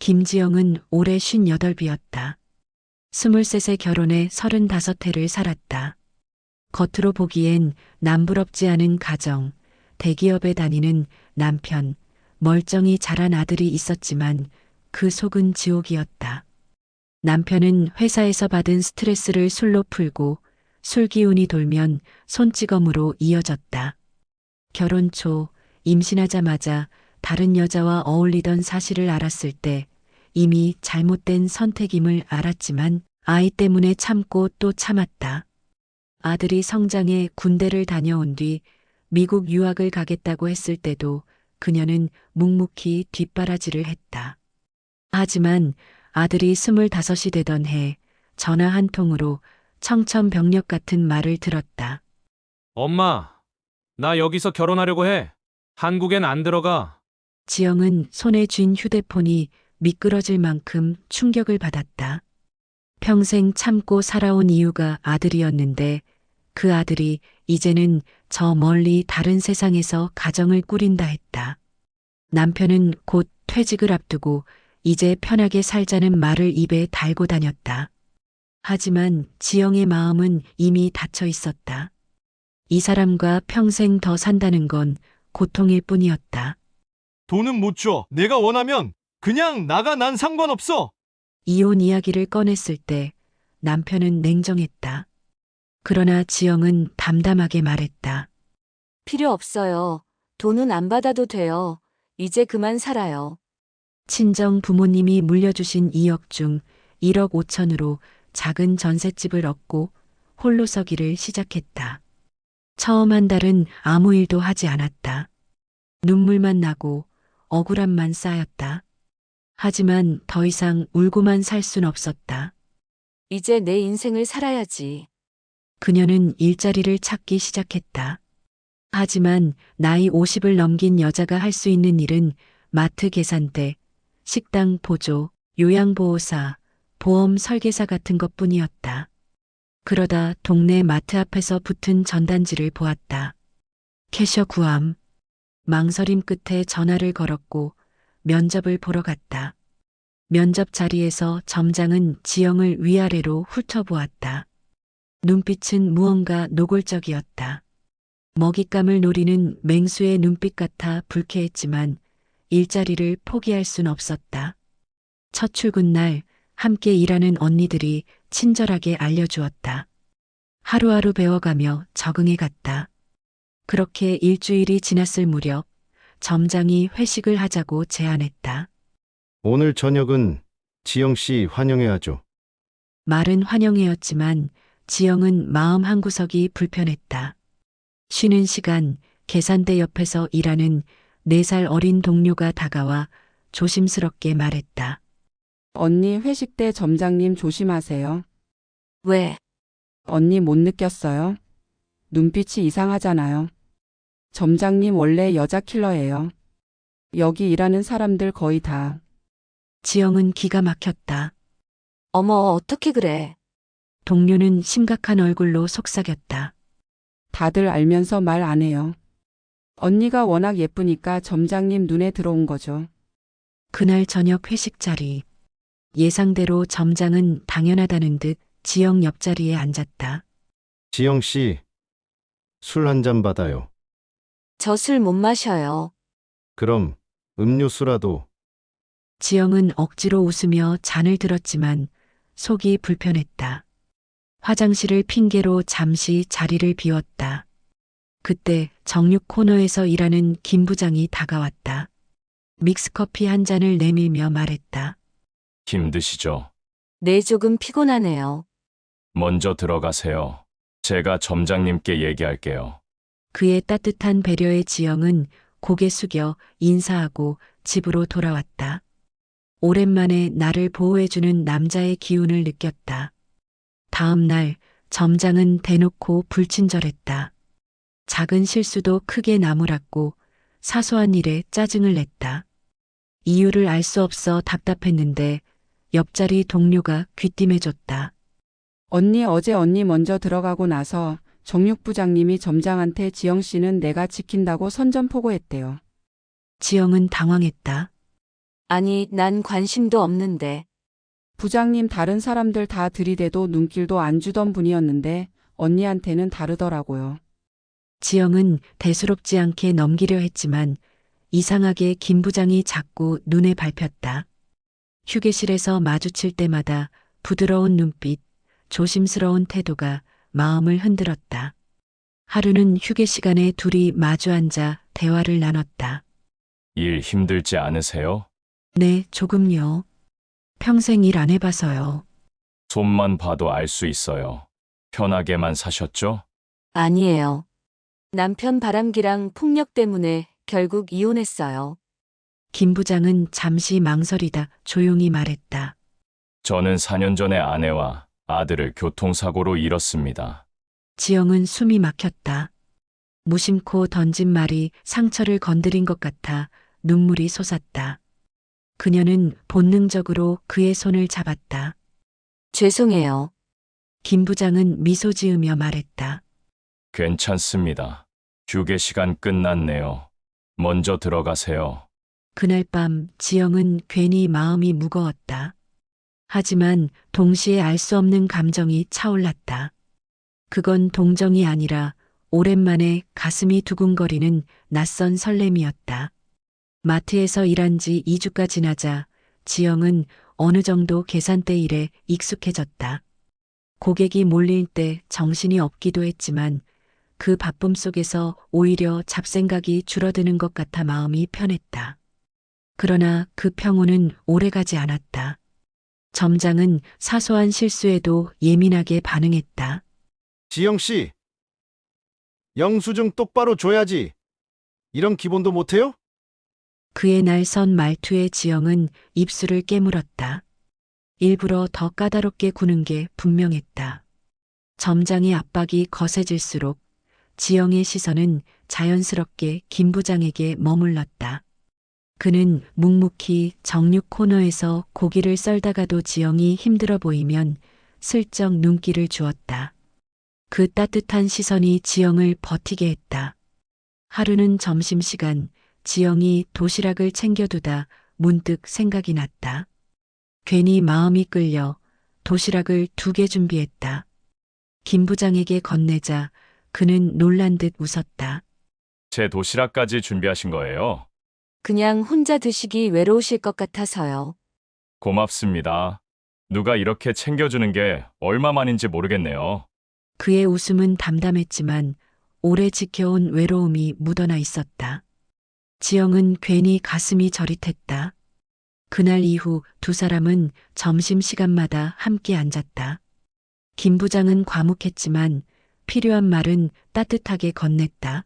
김지영은 올해 58이었다. 23세 결혼에 35해를 살았다. 겉으로 보기엔 남부럽지 않은 가정, 대기업에 다니는 남편, 멀쩡히 자란 아들이 있었지만 그 속은 지옥이었다. 남편은 회사에서 받은 스트레스를 술로 풀고 술 기운이 돌면 손찌검으로 이어졌다. 결혼 초 임신하자마자 다른 여자와 어울리던 사실을 알았을 때 이미 잘못된 선택임을 알았지만 아이 때문에 참고 또 참았다. 아들이 성장해 군대를 다녀온 뒤 미국 유학을 가겠다고 했을 때도 그녀는 묵묵히 뒷바라지를 했다. 하지만 아들이 스물다섯이 되던 해 전화 한 통으로 청천벽력 같은 말을 들었다. 엄마, 나 여기서 결혼하려고 해. 한국엔 안 들어가. 지영은 손에 쥔 휴대폰이 미끄러질 만큼 충격을 받았다. 평생 참고 살아온 이유가 아들이었는데 그 아들이 이제는 저 멀리 다른 세상에서 가정을 꾸린다 했다. 남편은 곧 퇴직을 앞두고 이제 편하게 살자는 말을 입에 달고 다녔다. 하지만 지영의 마음은 이미 닫혀 있었다. 이 사람과 평생 더 산다는 건 고통일 뿐이었다. 돈은 못 줘. 내가 원하면 그냥 나가 난 상관없어. 이혼 이야기를 꺼냈을 때 남편은 냉정했다. 그러나 지영은 담담하게 말했다. 필요 없어요. 돈은 안 받아도 돼요. 이제 그만 살아요. 친정 부모님이 물려주신 2억 중 1억 5천으로 작은 전셋집을 얻고 홀로 서기를 시작했다. 처음 한 달은 아무 일도 하지 않았다. 눈물만 나고 억울함만 쌓였다. 하지만 더 이상 울고만 살 순 없었다. 이제 내 인생을 살아야지. 그녀는 일자리를 찾기 시작했다. 하지만 나이 50을 넘긴 여자가 할 수 있는 일은 마트 계산대, 식당 보조, 요양보호사, 보험 설계사 같은 것 뿐이었다. 그러다 동네 마트 앞에서 붙은 전단지를 보았다. 캐셔 구함. 망설임 끝에 전화를 걸었고 면접을 보러 갔다. 면접 자리에서 점장은 지영을 위아래로 훑어보았다. 눈빛은 무언가 노골적이었다. 먹잇감을 노리는 맹수의 눈빛 같아 불쾌했지만 일자리를 포기할 순 없었다. 첫 출근 날 함께 일하는 언니들이 친절하게 알려주었다. 하루하루 배워가며 적응해 갔다. 그렇게 일주일이 지났을 무렵 점장이 회식을 하자고 제안했다. 오늘 저녁은 지영 씨 환영해야죠. 말은 환영회였지만 지영은 마음 한구석이 불편했다. 쉬는 시간 계산대 옆에서 일하는 네 살 어린 동료가 다가와 조심스럽게 말했다. 언니 회식 때 점장님 조심하세요. 왜? 언니 못 느꼈어요? 눈빛이 이상하잖아요. 점장님 원래 여자 킬러예요. 여기 일하는 사람들 거의 다. 지영은 기가 막혔다. 어머, 어떻게 그래? 동료는 심각한 얼굴로 속삭였다. 다들 알면서 말 안 해요. 언니가 워낙 예쁘니까 점장님 눈에 들어온 거죠. 그날 저녁 회식 자리. 예상대로 점장은 당연하다는 듯 지영 옆자리에 앉았다. 지영 씨, 술 한 잔 받아요. 저 술 못 마셔요. 그럼 음료수라도 지영은 억지로 웃으며 잔을 들었지만 속이 불편했다. 화장실을 핑계로 잠시 자리를 비웠다. 그때 정육 코너에서 일하는 김 부장이 다가왔다. 믹스커피 한 잔을 내밀며 말했다. 힘드시죠? 내 조금 피곤하네요. 먼저 들어가세요. 제가 점장님께 얘기할게요. 그의 따뜻한 배려에 지영은 고개 숙여 인사하고 집으로 돌아왔다. 오랜만에 나를 보호해주는 남자의 기운을 느꼈다. 다음 날 점장은 대놓고 불친절했다. 작은 실수도 크게 나무랐고 사소한 일에 짜증을 냈다. 이유를 알 수 없어 답답했는데 옆자리 동료가 귀띔해줬다. 언니 어제 언니 먼저 들어가고 나서 정육 부장님이 점장한테 지영 씨는 내가 지킨다고 선전포고했대요. 지영은 당황했다. 아니, 난 관심도 없는데. 부장님 다른 사람들 다 들이대도 눈길도 안 주던 분이었는데 언니한테는 다르더라고요. 지영은 대수롭지 않게 넘기려 했지만 이상하게 김 부장이 자꾸 눈에 밟혔다. 휴게실에서 마주칠 때마다 부드러운 눈빛, 조심스러운 태도가 마음을 흔들었다. 하루는 휴게 시간에 둘이 마주 앉아 대화를 나눴다. 일 힘들지 않으세요? 네, 조금요. 평생 일 안 해봐서요. 손만 봐도 알 수 있어요. 편하게만 사셨죠? 아니에요. 남편 바람기랑 폭력 때문에 결국 이혼했어요. 김 부장은 잠시 망설이다 조용히 말했다. 저는 4년 전에 아내와 아들을 교통사고로 잃었습니다. 지영은 숨이 막혔다. 무심코 던진 말이 상처를 건드린 것 같아 눈물이 솟았다. 그녀는 본능적으로 그의 손을 잡았다. 죄송해요. 김 부장은 미소 지으며 말했다. 괜찮습니다. 휴게 시간 끝났네요. 먼저 들어가세요. 그날 밤 지영은 괜히 마음이 무거웠다. 하지만 동시에 알 수 없는 감정이 차올랐다. 그건 동정이 아니라 오랜만에 가슴이 두근거리는 낯선 설렘이었다. 마트에서 일한 지 2주가 지나자 지영은 어느 정도 계산대 일에 익숙해졌다. 고객이 몰릴 때 정신이 없기도 했지만 그 바쁨 속에서 오히려 잡생각이 줄어드는 것 같아 마음이 편했다. 그러나 그 평온은 오래가지 않았다. 점장은 사소한 실수에도 예민하게 반응했다. 지영 씨. 영수증 똑바로 줘야지. 이런 기본도 못해요? 그의 날선 말투에 지영은 입술을 깨물었다. 일부러 더 까다롭게 구는 게 분명했다. 점장의 압박이 거세질수록 지영의 시선은 자연스럽게 김 부장에게 머물렀다. 그는 묵묵히 정육 코너에서 고기를 썰다가도 지영이 힘들어 보이면 슬쩍 눈길을 주었다. 그 따뜻한 시선이 지영을 버티게 했다. 하루는 점심시간 지영이 도시락을 챙겨두다 문득 생각이 났다. 괜히 마음이 끌려 도시락을 두 개 준비했다. 김 부장에게 건네자 그는 놀란 듯 웃었다. 제 도시락까지 준비하신 거예요? 그냥 혼자 드시기 외로우실 것 같아서요. 고맙습니다. 누가 이렇게 챙겨주는 게 얼마만인지 모르겠네요. 그의 웃음은 담담했지만 오래 지켜온 외로움이 묻어나 있었다. 지영은 괜히 가슴이 저릿했다. 그날 이후 두 사람은 점심시간마다 함께 앉았다. 김 부장은 과묵했지만 필요한 말은 따뜻하게 건넸다.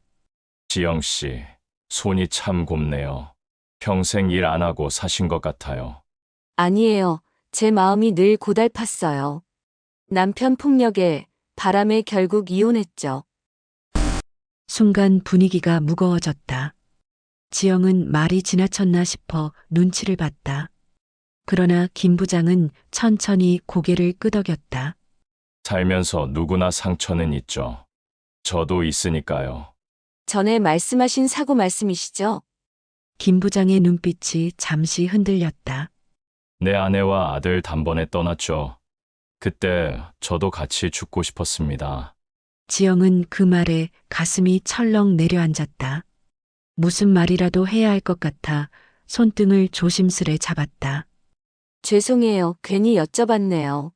지영 씨, 손이 참 곱네요. 평생 일 안 하고 사신 것 같아요. 아니에요. 제 마음이 늘 고달팠어요. 남편 폭력에 바람에 결국 이혼했죠. 순간 분위기가 무거워졌다. 지영은 말이 지나쳤나 싶어 눈치를 봤다. 그러나 김 부장은 천천히 고개를 끄덕였다. 살면서 누구나 상처는 있죠. 저도 있으니까요. 전에 말씀하신 사고 말씀이시죠? 김 부장의 눈빛이 잠시 흔들렸다. 내 아내와 아들 단번에 떠났죠. 그때 저도 같이 죽고 싶었습니다. 지영은 그 말에 가슴이 철렁 내려앉았다. 무슨 말이라도 해야 할 것 같아 손등을 조심스레 잡았다. 죄송해요. 괜히 여쭤봤네요.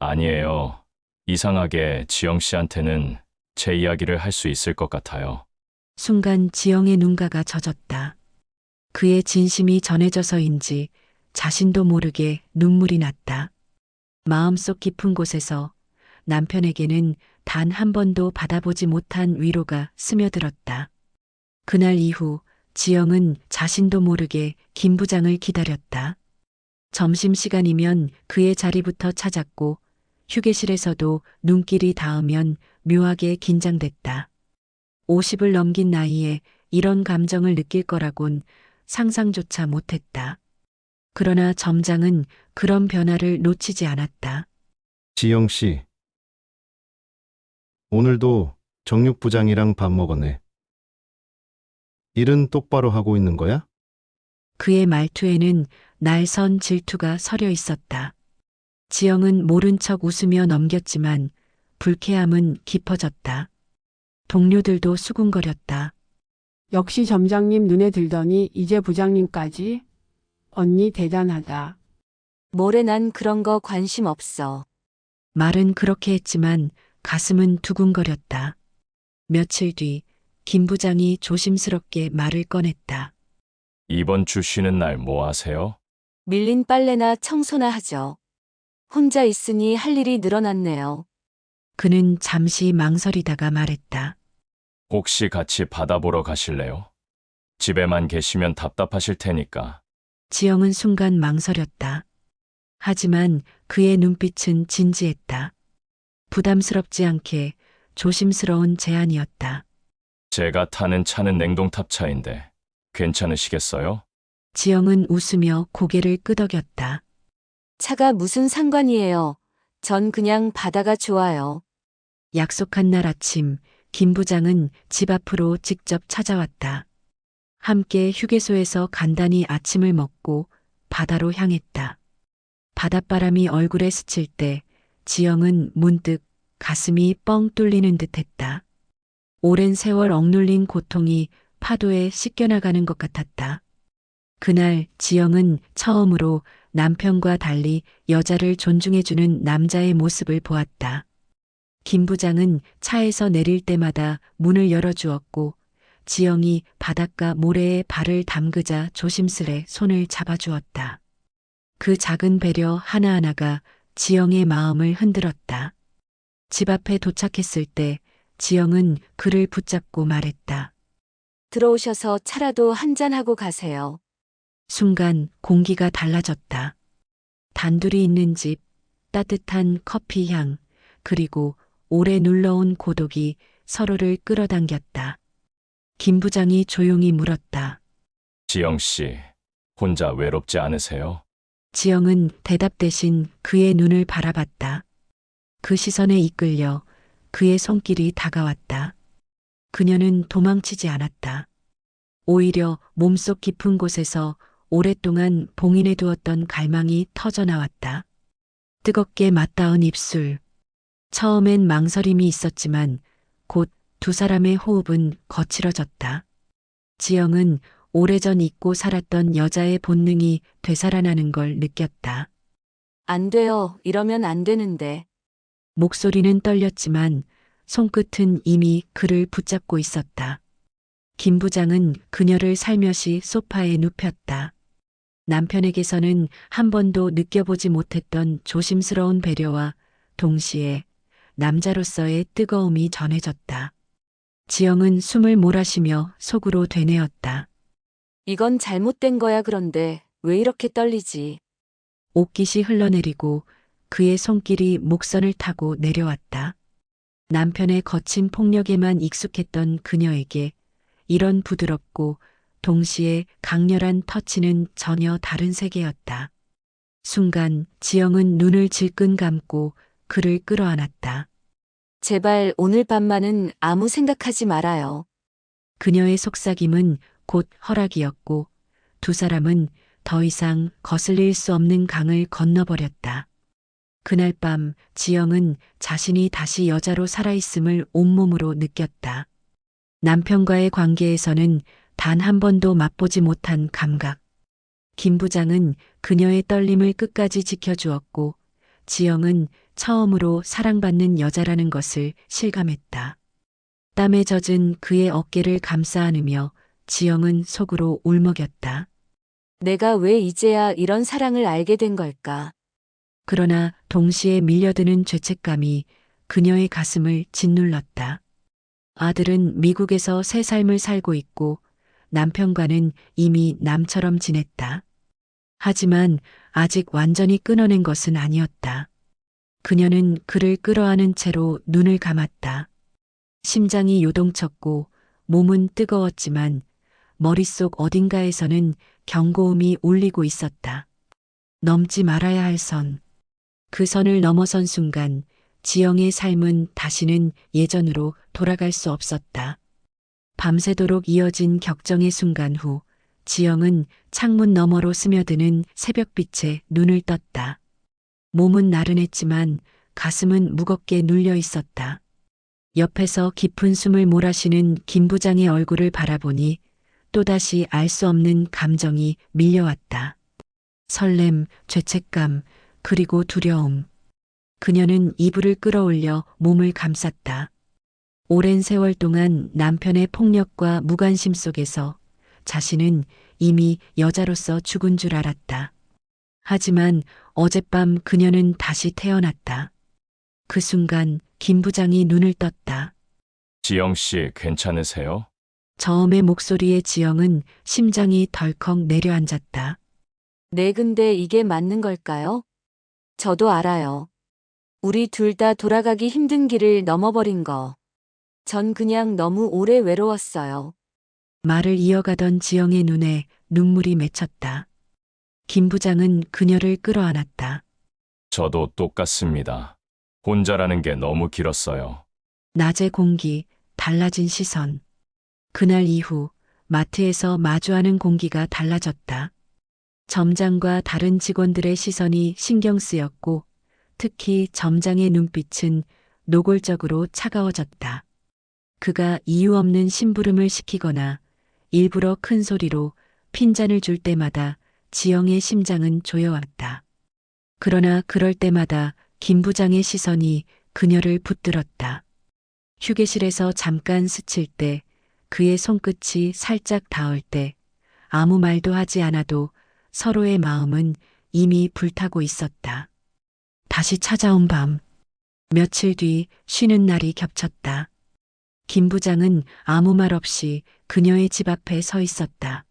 아니에요. 이상하게 지영 씨한테는 제 이야기를 할 수 있을 것 같아요. 순간 지영의 눈가가 젖었다. 그의 진심이 전해져서인지 자신도 모르게 눈물이 났다. 마음속 깊은 곳에서 남편에게는 단 한 번도 받아보지 못한 위로가 스며들었다. 그날 이후 지영은 자신도 모르게 김 부장을 기다렸다. 점심시간이면 그의 자리부터 찾았고 휴게실에서도 눈길이 닿으면 묘하게 긴장됐다. 50을 넘긴 나이에 이런 감정을 느낄 거라곤 상상조차 못했다. 그러나 점장은 그런 변화를 놓치지 않았다. 지영 씨. 오늘도 정육 부장이랑 밥 먹었네. 일은 똑바로 하고 있는 거야? 그의 말투에는 날선 질투가 서려 있었다. 지영은 모른 척 웃으며 넘겼지만 불쾌함은 깊어졌다. 동료들도 수군거렸다. 역시 점장님 눈에 들더니 이제 부장님까지? 언니 대단하다. 뭐래 난 그런 거 관심 없어. 말은 그렇게 했지만 가슴은 두근거렸다. 며칠 뒤 김 부장이 조심스럽게 말을 꺼냈다. 이번 주 쉬는 날 뭐 하세요? 밀린 빨래나 청소나 하죠. 혼자 있으니 할 일이 늘어났네요. 그는 잠시 망설이다가 말했다. 혹시 같이 바다 보러 가실래요? 집에만 계시면 답답하실 테니까. 지영은 순간 망설였다. 하지만 그의 눈빛은 진지했다. 부담스럽지 않게 조심스러운 제안이었다. 제가 타는 차는 냉동탑 차인데 괜찮으시겠어요? 지영은 웃으며 고개를 끄덕였다. 차가 무슨 상관이에요. 전 그냥 바다가 좋아요. 약속한 날 아침, 김 부장은 집 앞으로 직접 찾아왔다. 함께 휴게소에서 간단히 아침을 먹고 바다로 향했다. 바닷바람이 얼굴에 스칠 때 지영은 문득 가슴이 뻥 뚫리는 듯 했다. 오랜 세월 억눌린 고통이 파도에 씻겨나가는 것 같았다. 그날 지영은 처음으로 남편과 달리 여자를 존중해주는 남자의 모습을 보았다. 김 부장은 차에서 내릴 때마다 문을 열어주었고, 지영이 바닷가 모래에 발을 담그자 조심스레 손을 잡아주었다. 그 작은 배려 하나하나가 지영의 마음을 흔들었다. 집 앞에 도착했을 때 지영은 그를 붙잡고 말했다. 들어오셔서 차라도 한잔하고 가세요. 순간 공기가 달라졌다. 단둘이 있는 집, 따뜻한 커피 향, 그리고 오래 눌러온 고독이 서로를 끌어당겼다. 김 부장이 조용히 물었다. 지영 씨, 혼자 외롭지 않으세요? 지영은 대답 대신 그의 눈을 바라봤다. 그 시선에 이끌려 그의 손길이 다가왔다. 그녀는 도망치지 않았다. 오히려 몸속 깊은 곳에서 오랫동안 봉인해 두었던 갈망이 터져 나왔다. 뜨겁게 맞닿은 입술. 처음엔 망설임이 있었지만 곧 두 사람의 호흡은 거칠어졌다. 지영은 오래전 잊고 살았던 여자의 본능이 되살아나는 걸 느꼈다. 안 돼요. 이러면 안 되는데. 목소리는 떨렸지만 손끝은 이미 그를 붙잡고 있었다. 김 부장은 그녀를 살며시 소파에 눕혔다. 남편에게서는 한 번도 느껴보지 못했던 조심스러운 배려와 동시에 남자로서의 뜨거움이 전해졌다. 지영은 숨을 몰아쉬며 속으로 되뇌었다. 이건 잘못된 거야 그런데 왜 이렇게 떨리지? 옷깃이 흘러내리고 그의 손길이 목선을 타고 내려왔다. 남편의 거친 폭력에만 익숙했던 그녀에게 이런 부드럽고 동시에 강렬한 터치는 전혀 다른 세계였다. 순간 지영은 눈을 질끈 감고 그를 끌어안았다. 제발 오늘 밤만은 아무 생각하지 말아요. 그녀의 속삭임은 곧 허락이었고 두 사람은 더 이상 거슬릴 수 없는 강을 건너버렸다. 그날 밤 지영은 자신이 다시 여자로 살아있음을 온몸으로 느꼈다. 남편과의 관계에서는 단 한 번도 맛보지 못한 감각. 김 부장은 그녀의 떨림을 끝까지 지켜주었고 지영은 처음으로 사랑받는 여자라는 것을 실감했다. 땀에 젖은 그의 어깨를 감싸 안으며 지영은 속으로 울먹였다. 내가 왜 이제야 이런 사랑을 알게 된 걸까? 그러나 동시에 밀려드는 죄책감이 그녀의 가슴을 짓눌렀다. 아들은 미국에서 새 삶을 살고 있고 남편과는 이미 남처럼 지냈다. 하지만 아직 완전히 끊어낸 것은 아니었다. 그녀는 그를 끌어안은 채로 눈을 감았다. 심장이 요동쳤고 몸은 뜨거웠지만 머릿속 어딘가에서는 경고음이 울리고 있었다. 넘지 말아야 할 선. 그 선을 넘어선 순간 지영의 삶은 다시는 예전으로 돌아갈 수 없었다. 밤새도록 이어진 격정의 순간 후 지영은 창문 너머로 스며드는 새벽빛에 눈을 떴다. 몸은 나른했지만 가슴은 무겁게 눌려 있었다. 옆에서 깊은 숨을 몰아쉬는 김 부장의 얼굴을 바라보니 또다시 알 수 없는 감정이 밀려왔다. 설렘, 죄책감, 그리고 두려움. 그녀는 이불을 끌어올려 몸을 감쌌다. 오랜 세월 동안 남편의 폭력과 무관심 속에서 자신은 이미 여자로서 죽은 줄 알았다. 하지만 어젯밤 그녀는 다시 태어났다. 그 순간 김 부장이 눈을 떴다. 지영 씨 괜찮으세요? 저음의 목소리에 지영은 심장이 덜컥 내려앉았다. 네, 근데 이게 맞는 걸까요? 저도 알아요. 우리 둘 다 돌아가기 힘든 길을 넘어버린 거. 전 그냥 너무 오래 외로웠어요. 말을 이어가던 지영의 눈에 눈물이 맺혔다. 김 부장은 그녀를 끌어안았다. 저도 똑같습니다. 혼자라는 게 너무 길었어요. 낮의 공기, 달라진 시선. 그날 이후 마트에서 마주하는 공기가 달라졌다. 점장과 다른 직원들의 시선이 신경 쓰였고 특히 점장의 눈빛은 노골적으로 차가워졌다. 그가 이유 없는 심부름을 시키거나 일부러 큰 소리로 핀잔을 줄 때마다 지영의 심장은 조여왔다. 그러나 그럴 때마다 김 부장의 시선이 그녀를 붙들었다. 휴게실에서 잠깐 스칠 때, 그의 손끝이 살짝 닿을 때, 아무 말도 하지 않아도 서로의 마음은 이미 불타고 있었다. 다시 찾아온 밤. 며칠 뒤 쉬는 날이 겹쳤다. 김 부장은 아무 말 없이 그녀의 집 앞에 서 있었다.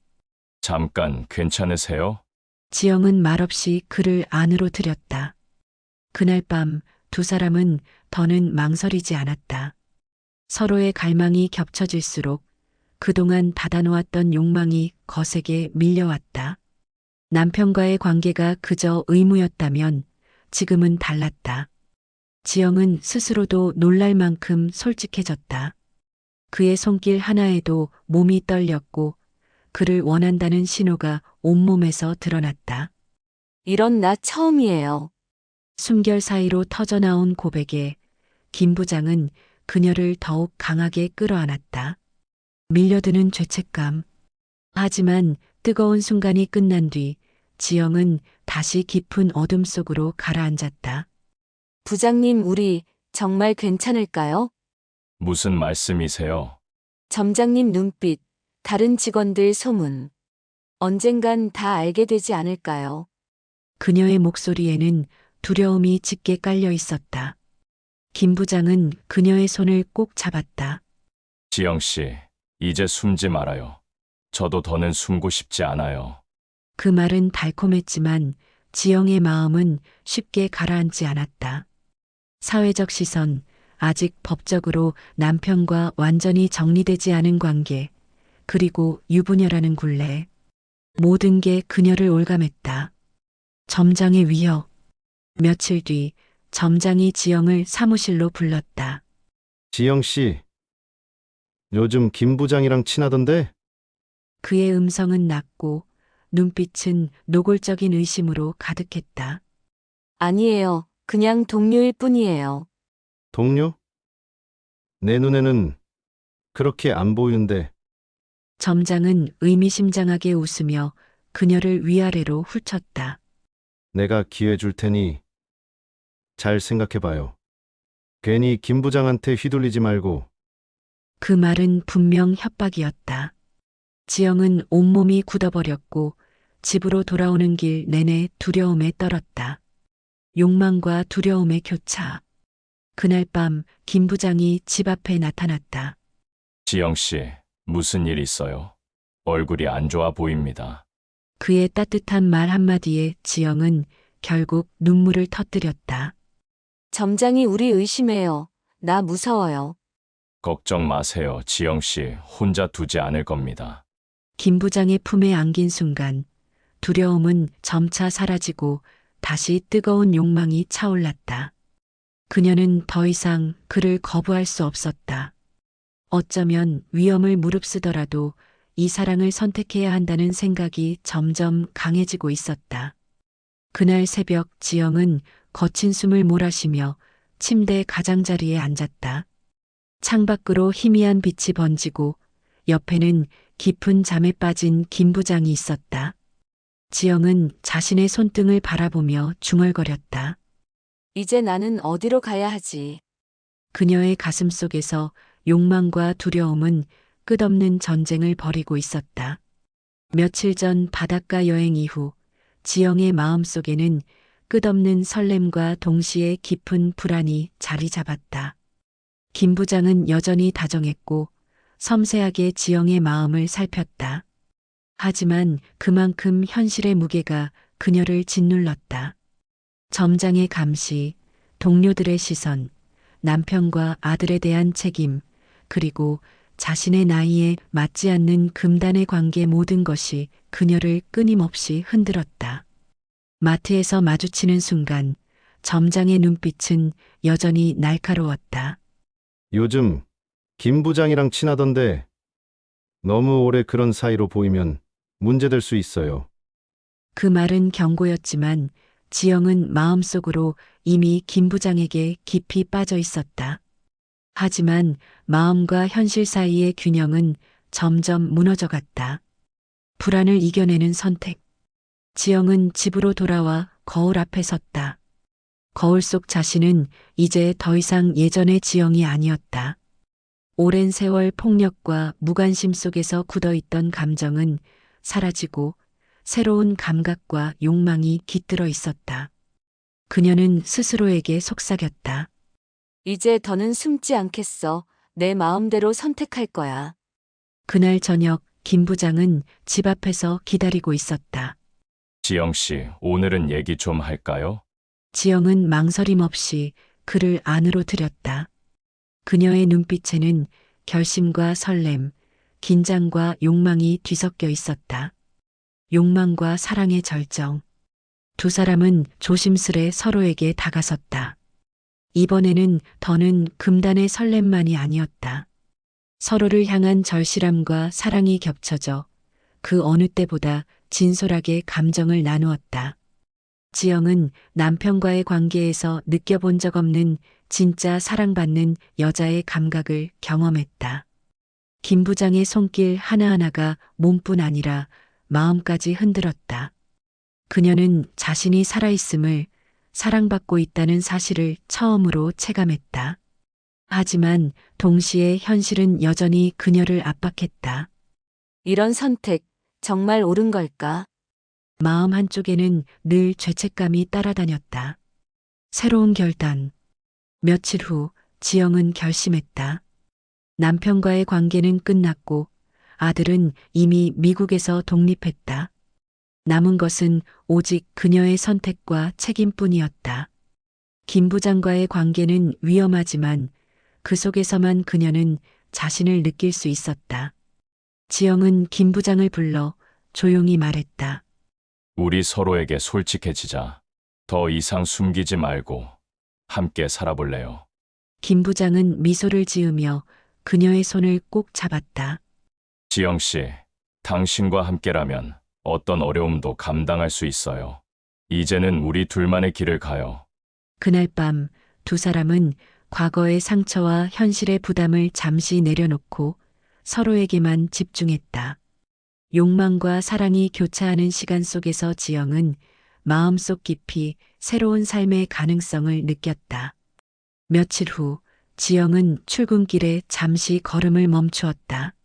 잠깐 괜찮으세요? 지영은 말없이 그를 안으로 들였다. 그날 밤 두 사람은 더는 망설이지 않았다. 서로의 갈망이 겹쳐질수록 그동안 닫아놓았던 욕망이 거세게 밀려왔다. 남편과의 관계가 그저 의무였다면 지금은 달랐다. 지영은 스스로도 놀랄 만큼 솔직해졌다. 그의 손길 하나에도 몸이 떨렸고 그를 원한다는 신호가 온몸에서 드러났다. 이런 나 처음이에요. 숨결 사이로 터져나온 고백에 김 부장은 그녀를 더욱 강하게 끌어안았다. 밀려드는 죄책감. 하지만 뜨거운 순간이 끝난 뒤 지영은 다시 깊은 어둠 속으로 가라앉았다. 부장님, 우리 정말 괜찮을까요? 무슨 말씀이세요? 점장님 눈빛, 다른 직원들 소문. 언젠간 다 알게 되지 않을까요? 그녀의 목소리에는 두려움이 짙게 깔려 있었다. 김 부장은 그녀의 손을 꼭 잡았다. 지영 씨, 이제 숨지 말아요. 저도 더는 숨고 싶지 않아요. 그 말은 달콤했지만 지영의 마음은 쉽게 가라앉지 않았다. 사회적 시선, 아직 법적으로 남편과 완전히 정리되지 않은 관계, 그리고 유부녀라는 굴레. 모든 게 그녀를 올감했다. 점장의 위협. 며칠 뒤 점장이 지영을 사무실로 불렀다. 지영 씨, 요즘 김 부장이랑 친하던데? 그의 음성은 낮고 눈빛은 노골적인 의심으로 가득했다. 아니에요. 그냥 동료일 뿐이에요. 동료? 내 눈에는 그렇게 안 보이는데 점장은 의미심장하게 웃으며 그녀를 위아래로 훑쳤다. 내가 기회 줄 테니 잘 생각해 봐요. 괜히 김 부장한테 휘둘리지 말고 그 말은 분명 협박이었다. 지영은 온몸이 굳어버렸고 집으로 돌아오는 길 내내 두려움에 떨었다. 욕망과 두려움의 교차. 그날 밤 김 부장이 집 앞에 나타났다. 지영 씨, 무슨 일 있어요? 얼굴이 안 좋아 보입니다. 그의 따뜻한 말 한마디에 지영은 결국 눈물을 터뜨렸다. 점장이 우리 의심해요. 나 무서워요. 걱정 마세요. 지영 씨, 혼자 두지 않을 겁니다. 김 부장의 품에 안긴 순간 두려움은 점차 사라지고 다시 뜨거운 욕망이 차올랐다. 그녀는 더 이상 그를 거부할 수 없었다. 어쩌면 위험을 무릅쓰더라도 이 사랑을 선택해야 한다는 생각이 점점 강해지고 있었다. 그날 새벽 지영은 거친 숨을 몰아쉬며 침대 가장자리에 앉았다. 창밖으로 희미한 빛이 번지고 옆에는 깊은 잠에 빠진 김 부장이 있었다. 지영은 자신의 손등을 바라보며 중얼거렸다. 이제 나는 어디로 가야 하지? 그녀의 가슴 속에서 욕망과 두려움은 끝없는 전쟁을 벌이고 있었다. 며칠 전 바닷가 여행 이후 지영의 마음 속에는 끝없는 설렘과 동시에 깊은 불안이 자리 잡았다. 김 부장은 여전히 다정했고 섬세하게 지영의 마음을 살폈다. 하지만 그만큼 현실의 무게가 그녀를 짓눌렀다. 점장의 감시, 동료들의 시선, 남편과 아들에 대한 책임, 그리고 자신의 나이에 맞지 않는 금단의 관계 모든 것이 그녀를 끊임없이 흔들었다. 마트에서 마주치는 순간 점장의 눈빛은 여전히 날카로웠다. 요즘 김 부장이랑 친하던데 너무 오래 그런 사이로 보이면 문제될 수 있어요. 그 말은 경고였지만 지영은 마음속으로 이미 김 부장에게 깊이 빠져 있었다. 하지만 마음과 현실 사이의 균형은 점점 무너져 갔다. 불안을 이겨내는 선택. 지영은 집으로 돌아와 거울 앞에 섰다. 거울 속 자신은 이제 더 이상 예전의 지영이 아니었다. 오랜 세월 폭력과 무관심 속에서 굳어있던 감정은 사라지고 새로운 감각과 욕망이 깃들어 있었다. 그녀는 스스로에게 속삭였다. 이제 더는 숨지 않겠어. 내 마음대로 선택할 거야. 그날 저녁 김 부장은 집 앞에서 기다리고 있었다. 지영 씨, 오늘은 얘기 좀 할까요? 지영은 망설임 없이 그를 안으로 들였다. 그녀의 눈빛에는 결심과 설렘, 긴장과 욕망이 뒤섞여 있었다. 욕망과 사랑의 절정. 두 사람은 조심스레 서로에게 다가섰다. 이번에는 더는 금단의 설렘만이 아니었다. 서로를 향한 절실함과 사랑이 겹쳐져 그 어느 때보다 진솔하게 감정을 나누었다. 지영은 남편과의 관계에서 느껴본 적 없는 진짜 사랑받는 여자의 감각을 경험했다. 김 부장의 손길 하나하나가 몸뿐 아니라 마음까지 흔들었다. 그녀는 자신이 살아있음을 사랑받고 있다는 사실을 처음으로 체감했다. 하지만 동시에 현실은 여전히 그녀를 압박했다. 이런 선택 정말 옳은 걸까? 마음 한쪽에는 늘 죄책감이 따라다녔다. 새로운 결단. 며칠 후 지영은 결심했다. 남편과의 관계는 끝났고 아들은 이미 미국에서 독립했다. 남은 것은 오직 그녀의 선택과 책임뿐이었다. 김 부장과의 관계는 위험하지만 그 속에서만 그녀는 자신을 느낄 수 있었다. 지영은 김 부장을 불러 조용히 말했다. 우리 서로에게 솔직해지자. 더 이상 숨기지 말고 함께 살아볼래요. 김 부장은 미소를 지으며 그녀의 손을 꼭 잡았다. 지영 씨, 당신과 함께라면 어떤 어려움도 감당할 수 있어요. 이제는 우리 둘만의 길을 가요. 그날 밤 두 사람은 과거의 상처와 현실의 부담을 잠시 내려놓고 서로에게만 집중했다. 욕망과 사랑이 교차하는 시간 속에서 지영은 마음속 깊이 새로운 삶의 가능성을 느꼈다. 며칠 후 지영은 출근길에 잠시 걸음을 멈추었다.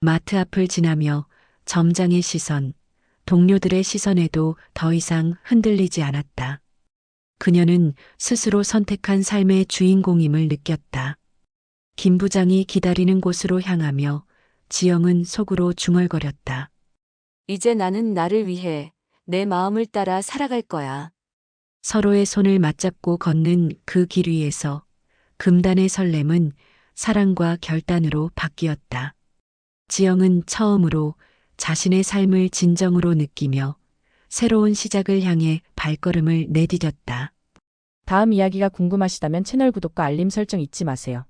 마트 앞을 지나며 점장의 시선, 동료들의 시선에도 더 이상 흔들리지 않았다. 그녀는 스스로 선택한 삶의 주인공임을 느꼈다. 김 부장이 기다리는 곳으로 향하며 지영은 속으로 중얼거렸다. 이제 나는 나를 위해 내 마음을 따라 살아갈 거야. 서로의 손을 맞잡고 걷는 그 길 위에서 금단의 설렘은 사랑과 결단으로 바뀌었다. 지영은 처음으로 자신의 삶을 진정으로 느끼며 새로운 시작을 향해 발걸음을 내디뎠다. 다음 이야기가 궁금하시다면 채널 구독과 알림 설정 잊지 마세요.